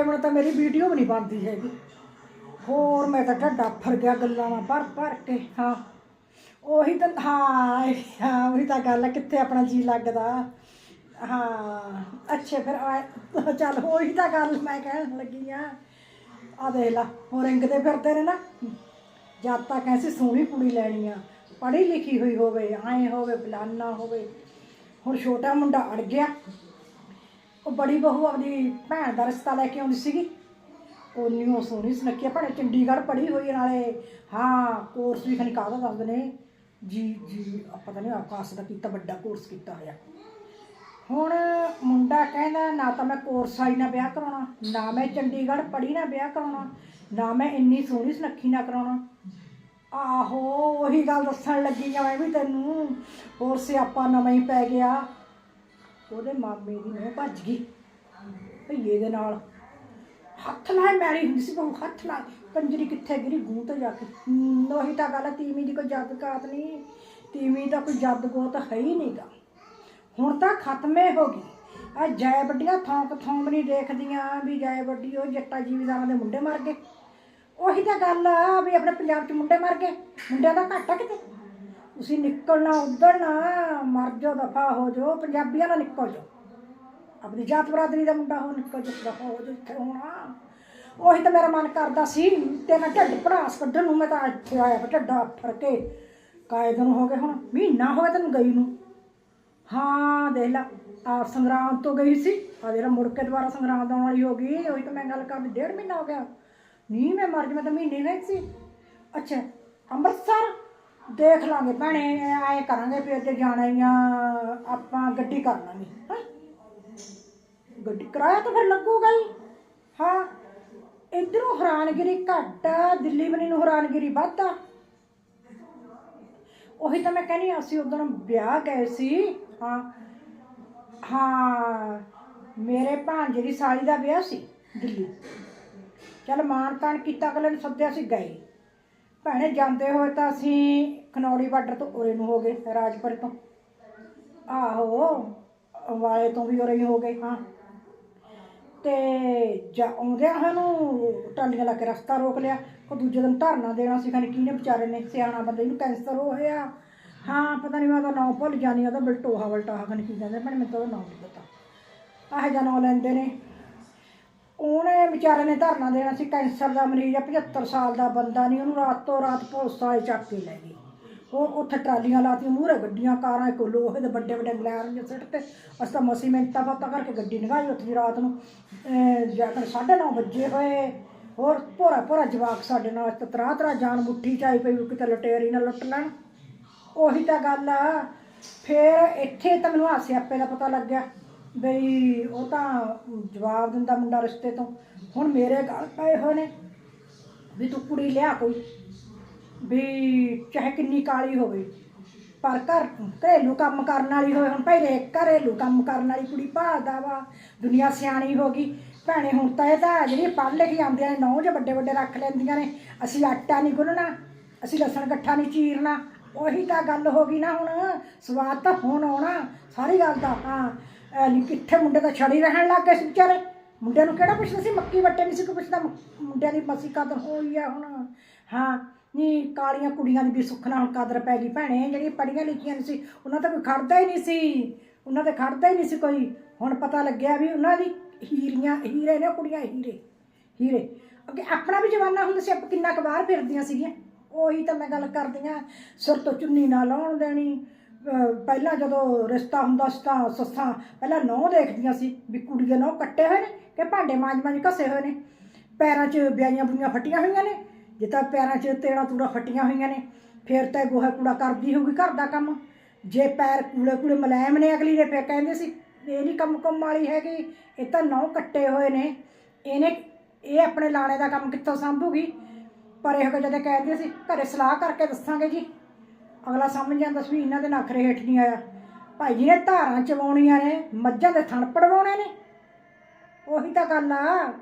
ਵਿਚਾਰੇ ਮਨ ਤਾਂ ਮੇਰੀ ਵੀਡੀਓ ਵੀ ਨਹੀਂ ਬਣਦੀ ਹੈਗੀ। ਹੋਰ ਮੈਂ ਤਾਂ ਢੱਡਾ ਫਰ ਗਿਆ ਗੱਲਾਂ ਨਾਲ ਭਰ ਭਰ ਕੇ। ਹਾਂ। ਉਹੀ ਤਾਂ ਹਾਂ ਹਾਂ, ਉਹੀ ਤਾਂ ਗੱਲ ਹੈ ਕਿੱਥੇ ਆਪਣਾ ਜੀ ਲੱਗਦਾ। ਹਾਂ, ਅੱਛਾ, ਫਿਰ ਆ- ਚੱਲ ਉਹੀ ਤਾਂ ਗੱਲ ਮੈਂ ਕਹਿਣ ਲੱਗੀ ਆ। ਆ ਦੇਖ ਲਾ ਹੋ ਰਿੰਗਦੇ ਫਿਰਦੇ ਨੇ ਨਾ। ਜਦ ਤੱਕ ਐਸੀ ਸੋਹਣੀ ਕੁੜੀ ਲੈਣੀ ਆ, ਪੜ੍ਹੀ ਲਿਖੀ ਹੋਈ ਹੋਵੇ, ਐਂ ਹੋਵੇ, ਫਲਾਨਾ ਹੋਵੇ। ਹੁਣ ਛੋਟਾ ਮੁੰਡਾ ਅੜ ਗਿਆ। ਬੜੀ ਬਹੂ ਆਪਣੀ ਭੈਣ ਦਾ ਰਿਸ਼ਤਾ ਲੈ ਕੇ ਆਉਂਦੀ ਸੀਗੀ। ਉਹ ਸੋਹਣੀ ਸੁਨੱਖੀ ਆ ਭੈਣੇ ਚੰਡੀਗੜ੍ਹ ਪੜ੍ਹੀ ਹੋਈ ਆ ਨਾਲੇ, ਹਾਂ ਕੋਰਸ ਵੀ ਖਣੀ ਕਾਹਦਾ ਦੱਸਦੇ ਨੇ। ਜੀ ਜੀ ਆ ਪਤਾ ਨਹੀਂ ਆਕਾਸ਼ ਦਾ ਕੀਤਾ, ਵੱਡਾ ਕੋਰਸ ਕੀਤਾ ਹੋਇਆ। ਹੁਣ ਮੁੰਡਾ ਕਹਿੰਦਾ, ਨਾ ਤਾਂ ਮੈਂ ਕੋਰਸ ਆਈ ਨਾ ਵਿਆਹ ਕਰਾਉਣਾ, ਨਾ ਮੈਂ ਚੰਡੀਗੜ੍ਹ ਪੜ੍ਹੀ ਨਾ ਵਿਆਹ ਕਰਾਉਣਾ, ਨਾ ਮੈਂ ਇੰਨੀ ਸੋਹਣੀ ਸੁਨੱਖੀ ਨਾ ਕਰਾਉਣਾ। ਆਹੋ, ਉਹੀ ਗੱਲ ਦੱਸਣ ਲੱਗੀ ਆ, ਮੈਂ ਵੀ ਤੈਨੂੰ। ਹੋਰ ਸਿਆਪਾ ਨਵਾਂ ਹੀ ਪੈ ਗਿਆ। ਉਹਦੇ ਮਾਮੇ ਦੀ ਨੂੰ ਭੱਜ ਗਈ ਭਈਏ ਦੇ ਨਾਲ। ਹੱਥ ਨਾਲ ਮੈਰੀ ਹੁੰਦੀ ਸੀ ਬਹੁ, ਹੱਥ ਨਾਲ ਕੰਜਰੀ ਕਿੱਥੇ ਗਿਰੀ ਗੂੰ ਤੇ ਜਾ ਕੇ। ਉਹੀ ਤਾਂ ਗੱਲ ਹੈ ਤੀਵੀਂ ਦੀ ਕੋਈ ਜੱਦ ਕਾਤ ਨਹੀਂ। ਤੀਵੀਂ ਦਾ ਕੋਈ ਜੱਦ ਗੋਤ ਹੈ ਹੀ ਨਹੀਂਗਾ ਹੁਣ ਤਾਂ ਖਤਮੇ ਹੋ ਗਈ। ਆ ਜੈ ਵੱਡੀਆਂ ਥੌਂਕ ਥੌਂਕ ਨਹੀਂ ਦੇਖਦੀਆਂ ਵੀ ਜੈ ਵੱਡੀ ਉਹ ਜੱਟਾ ਜੀਵੀਦਾਰਾਂ ਦੇ ਮੁੰਡੇ ਮਰ ਗਏ। ਉਹੀ ਤਾਂ ਗੱਲ ਆ ਵੀ ਆਪਣੇ ਪੰਜਾਬ 'ਚ ਮੁੰਡੇ ਮਰ ਗਏ। ਮੁੰਡਿਆਂ ਦਾ ਘਾਟਾ ਕਿਤੇ? ਤੁਸੀਂ ਨਿਕਲਣਾ ਉਧਰ ਨਾ, ਮਰ ਜਾਓ, ਦਫਾ ਹੋ ਜਾਓ, ਪੰਜਾਬੀਆਂ ਨਾਲ ਨਿਕਲ ਜਾਓ। ਆਪਣੀ ਜਾਤ ਬਰਾਦਰੀ ਦਾ ਮੁੰਡਾ ਹੋ ਨਿਕਲ ਜਾਓ ਦਫਾ ਹੋ ਜਾਓ ਇੱਥੇ ਹੋਣਾ। ਉਹੀ ਤਾਂ ਮੇਰਾ ਮਨ ਕਰਦਾ ਸੀ, ਤੇ ਮੈਂ ਢੱਡ ਭੜਾਸ ਕੱਢਣ ਨੂੰ ਮੈਂ ਤਾਂ ਇੱਥੇ ਆਇਆ ਵਾ, ਢੱਡਾ ਫੜ ਕੇ। ਕਾਇ ਨੂੰ ਹੋ ਗਏ ਹੁਣ, ਮਹੀਨਾ ਹੋ ਗਿਆ ਤੈਨੂੰ ਗਈ ਨੂੰ। ਹਾਂ, ਦੇਖ ਲਾ ਆ ਸੰਗਰਾਮ ਤੋਂ ਗਈ ਸੀ ਆ ਜਿਹੜਾ ਮੁੜ ਕੇ ਦੁਬਾਰਾ ਸੰਗਰਾਮ ਦਾ ਆਉਣ ਵਾਲੀ ਹੋ ਗਈ, ਉਹੀ ਤਾਂ ਮੈਂ ਗੱਲ ਕਰਦੀ ਡੇਢ ਮਹੀਨਾ ਹੋ ਗਿਆ। ਨਹੀਂ ਮੈਂ ਮਰ ਜਾ ਮੈਂ ਤਾਂ ਮਹੀਨੇ ਗਈ ਸੀ। ਅੱਛਾ, ਅੰਮ੍ਰਿਤਸਰ? ਦੇਖ ਲਾਂਗੇ ਭੈਣੇ ਆਏ ਕਰਾਂਗੇ ਵੀ ਤੇ ਜਾਣਾ ਹੀ ਆ ਆਪਾਂ ਗੱਡੀ ਕਰ ਲਾਂਗੇ ਹੈਂ? ਗੱਡੀ ਕਿਰਾਇਆ ਤਾਂ ਫਿਰ ਲੱਗੂਗਾ ਹੀ। ਹਾਂ ਇਧਰੋਂ ਹੈਰਾਨਗਿਰੀ ਘੱਟ ਆ ਦਿੱਲੀ ਬਣੀ ਨੂੰ ਹੈਰਾਨਗਿਰੀ ਵੱਧ ਆ। ਉਹੀ ਤਾਂ ਮੈਂ ਕਹਿੰਦੀ ਹਾਂ, ਅਸੀਂ ਉਦੋਂ ਵਿਆਹ ਗਏ ਸੀ ਹਾਂ। ਹਾਂ ਮੇਰੇ ਭਾਂਜੇ ਦੀ ਸਾਲੀ ਦਾ ਵਿਆਹ ਸੀ ਦਿੱਲੀ। ਚਲ ਮਾਣ ਤਾਣ ਕੀਤਾ ਅਗਲੇ ਨੂੰ ਸੱਦਿਆ ਸੀ ਗਏ। ਭੈਣੇ ਜਾਂਦੇ ਹੋਏ ਤਾਂ ਅਸੀਂ ਖਨੌੜੀ ਬਾਰਡਰ ਤੋਂ ਉਰੇ ਨੂੰ ਹੋ ਗਏ, ਰਾਜਪੁਰ ਤੋਂ। ਆਹੋ ਵਾਲੇ ਤੋਂ ਵੀ ਉਰੇ ਹੀ ਹੋ ਗਏ, ਹਾਂ। ਤੇ ਜਾ ਆਉਂਦਿਆਂ ਸਾਨੂੰ ਟਾਲੀਆਂ ਲਾ ਕੇ ਰਸਤਾ ਰੋਕ ਲਿਆ, ਉਹ ਦੂਜੇ ਦਿਨ ਧਰਨਾ ਦੇਣਾ ਸੀ ਖਾਣੀ ਕਿਹਨੇ ਵਿਚਾਰੇ ਨੇ, ਸਿਆਣਾ ਬੰਦੇ ਨੂੰ ਕੈਂਸਰ ਹੋਇਆ ਹਾਂ, ਪਤਾ ਨਹੀਂ ਮੈਂ ਤਾਂ ਨਾਂ ਭੁੱਲ ਜਾਣੀ ਉਹਦਾ ਬਲਟੋਹਾ ਬਲਟਾਹਾ ਖਾਣੀ ਕੀ ਕਹਿੰਦੇ ਪਰ ਮੈਨੂੰ ਤਾਂ ਉਹਦਾ ਨਾਮ ਨਹੀਂ ਪਤਾ। ਆਹ ਜਿਹਾ ਨਾਮ ਲੈਂਦੇ ਨੇ। ਉਹਨੇ ਵਿਚਾਰੇ ਨੇ ਧਰਨਾ ਦੇਣਾ ਸੀ, ਕੈਂਸਰ ਦਾ ਮਰੀਜ਼ ਆ 75 ਸਾਲ ਦਾ ਬੰਦਾ ਨਹੀਂ, ਉਹਨੂੰ ਰਾਤੋਂ ਰਾਤ ਪੁਲਿਸਾਂ ਚੱਕ ਕੇ ਲੈ ਗਈ ਉਹ ਉੱਥੇ ਟਰਾਲੀਆਂ ਲਾਤੀਆਂ, ਮੂਹਰੇ ਗੱਡੀਆਂ, ਕਾਰਾਂ, ਇੱਕ ਲੋਹੇ ਦੇ ਵੱਡੇ ਵੱਡੇ ਗਲੈਰ ਜਿਹੇ ਸਿੱਟ ਤੇ। ਅਸੀਂ ਤਾਂ ਮਸੀ ਮਿੰਟਾਂ ਬਾਤਾਂ ਕਰਕੇ ਗੱਡੀ ਨਿਗਾਹੀ ਉੱਥੇ ਦੀ ਰਾਤ ਨੂੰ, ਅਹ, ਜਾ ਕੇ 9:30 ਵਜੇ ਹੋਏ। ਹੋਰ ਭੋਰਾ ਭੋਰਾ ਜਵਾਕ ਸਾਡੇ ਨਾਲ, ਤੇ ਤਰਾ ਤਰਾ ਜਾਨ ਮੁੱਠੀ ਚ ਆਈ ਪਈ ਵੀ ਕਿਤੇ ਲਟੇਰੀ ਨਾ ਲੁੱਟ ਲੈਣ। ਉਹੀ ਤਾਂ ਗੱਲ ਆ। ਫਿਰ ਇੱਥੇ ਤਾਂ ਮੈਨੂੰ ਹਾਸੇ ਆਪੇ ਦਾ ਪਤਾ ਲੱਗਿਆ। ਬਈ ਉਹ ਤਾਂ ਜਵਾਬ ਦਿੰਦਾ ਮੁੰਡਾ ਰਿਸ਼ਤੇ ਤੋਂ। ਹੁਣ ਮੇਰੇ ਗੱਲ ਪਏ ਹੋਏ ਨੇ। ਵੀ ਤੂੰ ਕੁੜੀ ਲਿਆ ਕੋਈ। ਵੀ ਚਾਹੇ ਕਿੰਨੀ ਕਾਲੀ ਹੋਵੇ। ਪਰ ਘਰ ਘਰੇਲੂ ਕੰਮ ਕਰਨ ਵਾਲੀ ਹੋਵੇ। ਹੁਣ ਪਹਿਲੇ ਘਰੇਲੂ ਕੰਮ ਕਰਨ ਵਾਲੀ ਕੁੜੀ ਭਾਲਦਾ ਵਾ। ਦੁਨੀਆ ਸਿਆਣੀ ਹੋ ਗਈ। ਭੈਣੇ, ਹੁਣ ਤਾਂ ਇਹ ਤਾਂ ਜਿਹੜੀ ਪੜ੍ਹ ਲਿਖ ਜਾਂਦੀਆਂ ਨੇ ਨੌ ਜੇ ਵੱਡੇ ਵੱਡੇ ਰੱਖ ਲੈਂਦੀਆਂ ਨੇ। ਅਸੀਂ ਆਟਾ ਨਹੀਂ ਗੁੰਨਣਾ, ਅਸੀਂ ਲਸਣ ਇਕੱਠਾ ਨਹੀਂ ਚੀਰਨਾ। ਉਹੀ ਤਾਂ ਗੱਲ ਹੋ ਗਈ ਨਾ ਹੁਣ। ਸਵਾਦ ਤਾਂ ਹੁਣ ਆਉਣਾ। ਸਾਰੀ ਗੱਲ ਦਾ ਹਾਂ ਐ ਨੀ ਕਿੱਥੇ ਮੁੰਡੇ ਤਾਂ ਛੜੀ ਰਹਿਣ ਲੱਗ ਗਏ ਸੀ ਵਿਚਾਰੇ? ਮੁੰਡਿਆਂ ਨੂੰ ਕਿਹੜਾ ਪੁੱਛਦਾ ਸੀ? ਮੱਕੀ ਵੱਟੇ ਨਹੀਂ ਸੀ ਕੋਈ ਪੁੱਛਦਾ? ਮੁੰਡਿਆਂ ਦੀ ਮਸੀ ਕਦਰ ਹੋਈ ਆ ਹੁਣ। ਹਾਂ ਨਹੀਂ ਕਾਲੀਆਂ ਕੁੜੀਆਂ ਦੀ ਵੀ ਸੁੱਖਣਾ ਹੁਣ ਕਦਰ ਪੈ ਗਈ ਭੈਣੇ। ਜਿਹੜੀਆਂ ਪੜੀਆਂ ਲਿਖੀਆਂ ਨਹੀਂ ਸੀ, ਉਹਨਾਂ ਤਾਂ ਕੋਈ ਖੜਦਾ ਹੀ ਨਹੀਂ ਸੀ। ਉਹਨਾਂ ਤੇ ਖੜਦਾ ਹੀ ਨਹੀਂ ਸੀ ਕੋਈ। ਹੁਣ ਪਤਾ ਲੱਗਿਆ ਵੀ ਉਹਨਾਂ ਦੀ ਹੀਰੀਆਂ, ਹੀਰੇ ਨੇ ਉਹ ਕੁੜੀਆਂ, ਹੀਰੇ। ਹੀਰੇ। ਅੱਗੇ ਆਪਣਾ ਵੀ ਜਵਾਨਾ ਹੁੰਦਾ ਸੀ, ਆਪਾਂ ਕਿੰਨਾ ਕੁ ਬਾਹਰ ਫਿਰਦੀਆਂ ਸੀਗੀਆਂ। ਉਹੀ ਤਾਂ ਮੈਂ ਗੱਲ ਕਰਦੀ ਆ, ਸਿਰ ਤੋਂ ਚੁੰਨੀ ਨਾ ਲਾਉਣ ਦੇਣੀ। ਪਹਿਲਾਂ ਜਦੋਂ ਰਿਸ਼ਤਾ ਹੁੰਦਾ ਸੀ ਤਾਂ ਸੱਸਾਂ ਪਹਿਲਾਂ ਨਹੁੰ ਦੇਖਦੀਆਂ ਸੀ ਵੀ ਕੁੜੀ ਦੇ ਨਹੁੰ ਕੱਟੇ ਹੋਏ ਨੇ ਕਿ ਭਾਂਡੇ ਮਾਂਜ ਮਾਂਜ ਘਸੇ ਹੋਏ ਨੇ। ਪੈਰਾਂ 'ਚ ਵਿਆਹੀਆਂ ਬੁਈਆਂ ਫਟੀਆਂ ਹੋਈਆਂ ਨੇ। ਜੇ ਤਾਂ ਪੈਰਾਂ 'ਚ ਤੇੜਾ ਤੂੜਾ ਫਟੀਆਂ ਹੋਈਆਂ ਨੇ, ਫਿਰ ਤਾਂ ਗੋਹਾ ਕੂੜਾ ਕਰਦੀ ਹੋਊਗੀ ਘਰ ਦਾ ਕੰਮ। ਜੇ ਪੈਰ ਕੂੜੇ ਕੂੜੇ ਮਲੈਮ ਨੇ ਅਗਲੀ ਨੇ ਫਿਰ ਕਹਿੰਦੇ ਸੀ, ਇਹ ਨਹੀਂ ਕੰਮ ਕੰਮ ਵਾਲੀ ਹੈਗੀ, ਇਹ ਤਾਂ ਨਹੁੰ ਕੱਟੇ ਹੋਏ ਨੇ। ਇਹਨੇ, ਇਹ ਆਪਣੇ ਲਾਣੇ ਦਾ ਕੰਮ ਕਿੱਥੋਂ ਸੰਭੂਗੀ? ਪਰ ਇਹੋ ਜਿਹੇ ਜਦੋਂ ਕਹਿੰਦੇ ਸੀ, ਘਰੇ ਸਲਾਹ ਕਰਕੇ ਦੱਸਾਂਗੇ ਜੀ। ਅਗਲਾ ਸਮਝ ਜਾਂਦਾ ਸੀ ਵੀ ਇਹਨਾਂ ਦੇ ਨਖਰੇ ਹੇਠ ਨਹੀਂ ਆਇਆ। ਭਾਈ ਜੀ ਨੇ ਧਾਰਾਂ ਚਵਾਉਣੀਆਂ ਨੇ, ਮੱਝਾਂ ਦੇ ਥਣ ਪੜਵਾਉਣੇ ਨੇ। ਉਹੀ ਤਾਂ ਗੱਲ ਆ